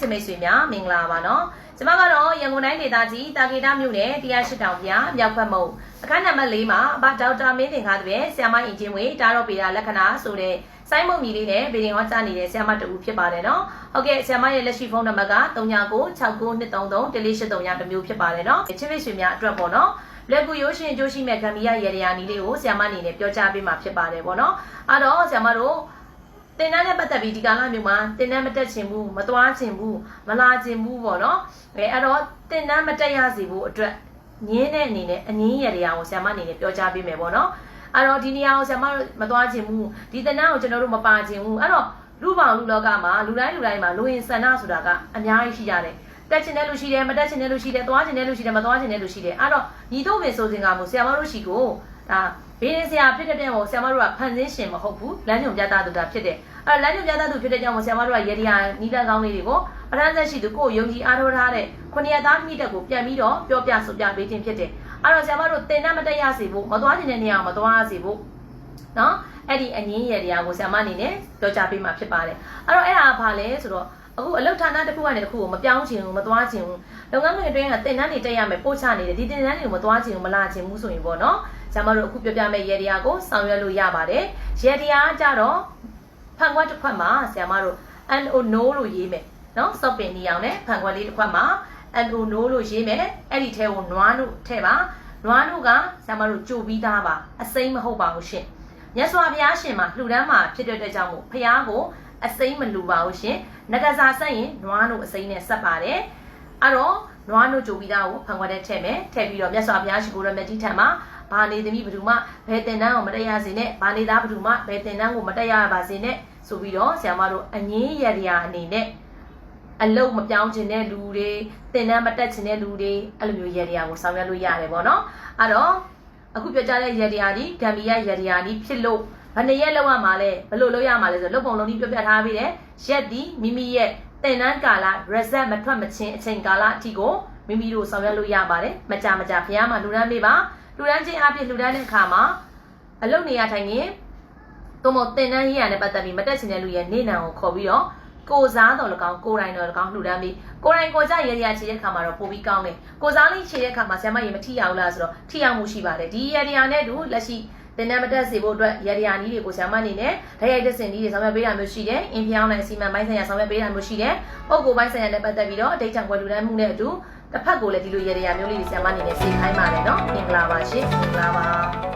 ချစ်မိတ်ဆွေများမင်္ဂလာပါနော်ကျမကတော့ရန်ကုန်တိုင်းဒေသကြီးတာဂေတာမြို့နယ်တရားရှိတောင်ပြမြောက်ဘက်မုံအခန်းနံပါတ်၄မှာအဘဒေါက်တာမင်းတင်ခါတဲ့ဆရာမအင်ဂျင်ဝေတာတော့ပေတာလက္ခဏာဆိုတဲ့စိုင်းမုံကြီးလေးနဲ့ဗီဒီယိုဟောကြားနေတဲ့ဆရာမတူဖြစ်ပါတယ်နော်ဟုတ်ကဲ့ဆရာမရဲ့လက်ရှိဖုန်းနံပါတ်က39969233တလေး83ညတစ်မျိုးဖြစ်ပါတယ်နော်ချစ်မိတ်ဆွေများအတွက်ပေါ့နော်လက်ကူရိုးရှင်ကြိုးရှိမဲ့ဂမ်ဘီယာရေရာနီလေးကိုဆရာမအနေနဲ့ပြောကြားပေးမှာဖြစ်ပါတယ်ပေါ့နော်အဲ့တော့ဆရာမတို့ တင်တန်းနဲ့ပတ်သက်ပြီးဒီကာလမျိုးမှာတင်တန်းမတက်ချင်ဘူးမသွားချင်ဘူးမလာချင်ဘူးပေါ့နော်အဲအဲ့တော့တင်တန်းမတက်ရစီဖို့အတွက်ငင်းတဲ့အနေနဲ့အငင်းရတရားကိုဆရာမအနေနဲ့ပြောကြားပေးမယ်ပေါ့နော်အဲ့တော့ဒီနေရာကိုဆရာမမသွားချင်ဘူးဒီတင်တန်းကိုကျွန်တော်တို့မပါချင်ဘူးအဲ့တော့လူပေါင်းလူလောကမှာလူတိုင်းလူတိုင်းမှာလူရင်ဆန္ဒဆိုတာကအများကြီးရှိကြတယ်တက်ချင်တဲ့လူရှိတယ်မတက်ချင်တဲ့လူရှိတယ်သွားချင်တဲ့လူရှိတယ်မသွားချင်တဲ့လူရှိတယ်အဲ့တော့ညီတို့ပဲဆိုစဉ်ကမို့ဆရာမတို့ရှိကို ဒါဘေးရင်ဆရာဖြစ်တဲ့ပြန်ကိုဆရာမတို့ကဖန်ဆင်းရှင်မဟုတ်ဘူးလမ်းညွန်ပြသသူတာဖြစ်တယ်အဲ့လမ်းညွန်ပြသသူဖြစ်တဲ့ကြောင့်မို့ဆရာမတို့ကရေဒီယာနီးလန်းကောင်းလေးတွေကိုပထမဆက်ရှိသူကိုယ်ယုံကြည်အားထုတ်ထားတဲ့ခုနှစ်ရက်သားမိတက်ကိုပြန်ပြီးတော့ပြောပြဆိုပြပေးခြင်းဖြစ်တယ်အဲ့တော့ဆရာမတို့တင်တတ်မတက်ရစေဖို့မသွားခြင်းတဲ့နေရာကိုမသွားရစေဖို့နော်အဲ့ဒီအငင်းရတရားကိုဆရာမအနေနဲ့ပြောကြားပေးမှာဖြစ်ပါတယ်အဲ့တော့အဲ့ဒါကဘာလဲဆိုတော့ အခုအလုတ်ဌာနတစ်ခုကနေတစ်ခုကိုမပြောင်းချင်ဘူးမသွားချင်ဘူးလုပ်ငန်းခွင်အတွင်းကတင်တန်းတွေတက်ရမယ်ပို့ချနေတယ်ဒီတင်တန်းတွေကိုမသွားချင်ဘူးမလာချင်ဘူးဆိုရင်ပေါ့နော်ဆရာမတို့အခုပြောပြမယ့်ရေတရားကိုဆောင်ရွက်လို့ရပါတယ်ရေတရားကြတော့ဖန်ခွက်တစ်ခွက်မှာဆရာမတို့ no no လို့ရေးမယ်နော်စော့ပင်နီအောင်နဲ့ဖန်ခွက်လေးတစ်ခွက်မှာ no no လို့ရေးမယ်အဲ့ဒီထဲကိုနွားတို့ထဲပါနွားတို့ကဆရာမတို့ကြိုပြီးသားပါအစိမ့်မဟုတ်ပါဘူးရှင်မြတ်စွာဘုရားရှင်မှာလှူဒန်းမှာဖြစ်တဲ့အတွက်ကြောင့်မို့ဘုရားကို အစိမ့်မလူပါဘူးရှင်ငကစားဆက်ရင်နွားတို့အစိမ့်နဲ့ဆက်ပါတယ်အဲ့တော့နွားတို့ကြိုပြီးသားကိုဖန်ခွက်ထဲထည့်မယ်ထည့်ပြီးတော့မြတ်စွာဘုရားရှိခိုးရမြတ်ကြီးထံမှာဘာနေသမီးဘယ်သူမှဘယ်တင်တန်းကိုမတက်ရစေနဲ့ဘာနေသားဘယ်သူမှဘယ်တင်တန်းကိုမတက်ရပါစေနဲ့ဆိုပြီးတော့ဆရာမတို့အငင်းရရအနေနဲ့အလုတ်မပြောင်းချင်တဲ့လူတွေတင်တန်းမတက်ချင်တဲ့လူတွေအဲ့လိုမျိုးရရကိုဆောင်ရွက်လို့ရတယ်ပေါ့နော်အဲ့တော့အခုပြောကြတဲ့ရရဒီဂမ်ဘီယာရရဒီဖြစ်လို့ ဘယ်နှစ်ရက်လောက်ရမှာလဲဘယ်လိုလုပ်ရမှာလဲဆိုတော့လုပ်ပုံလုံးကြီးပြောပြထားပြီးတယ်ရက်ဒီမိမိရဲ့တင်တန်းကာလ reset မထွက်မချင်းအချိန်ကာလအထိကိုမိမိတို့ဆောင်ရွက်လို့ရပါတယ်မကြမကြဘုရားမှာလူတန်းပေးပါလူတန်းချင်းအဖြစ်လူတန်းတဲ့အခါမှာအလုပ်နေရထိုင်ရင်သို့မဟုတ်တင်တန်းရေးရတဲ့ပတ်သက်ပြီးမတက်ချင်တဲ့လူရဲ့နေနံကိုခေါ်ပြီးတော့ကိုစားတော်၎င်းကိုယ်တိုင်တော်၎င်းလှူဒန်းပြီးကိုယ်တိုင်ကိုကြရရချေတဲ့ခါမှာတော့ပိုပြီးကောင်းတယ်ကိုစားလေးချေတဲ့ခါမှာဆ iam ရေမထိရဘူးလားဆိုတော့ထိအောင်မှုရှိပါတယ်ဒီရရနဲ့တူလက်ရှိ တင်တဲ့မတက်စေဖို့အတွက်ရရနီးတွေကိုဆ iam အနေနဲ့ဓာတ်ရိုက်တဲ့စင်နီးတွေဆောင်ရွက်ပေးတာမျိုးရှိတယ်အင်ဖျောင်းနဲ့အစီမံပိုင်းဆိုင်ရာဆောင်ရွက်ပေးတာမျိုးရှိတယ်ပုံကိုပိုင်းဆိုင်ရာနဲ့ပတ်သက်ပြီးတော့အတိတ်ချံကွယ်လူဒန်းမှုနဲ့အတူတစ်ဖက်ကိုလည်းဒီလိုရရမျိုးလေးတွေဆ iam အနေနဲ့စေခိုင်းပါတယ်နော်မင်္ဂလာပါရှင်မင်္ဂလာပါ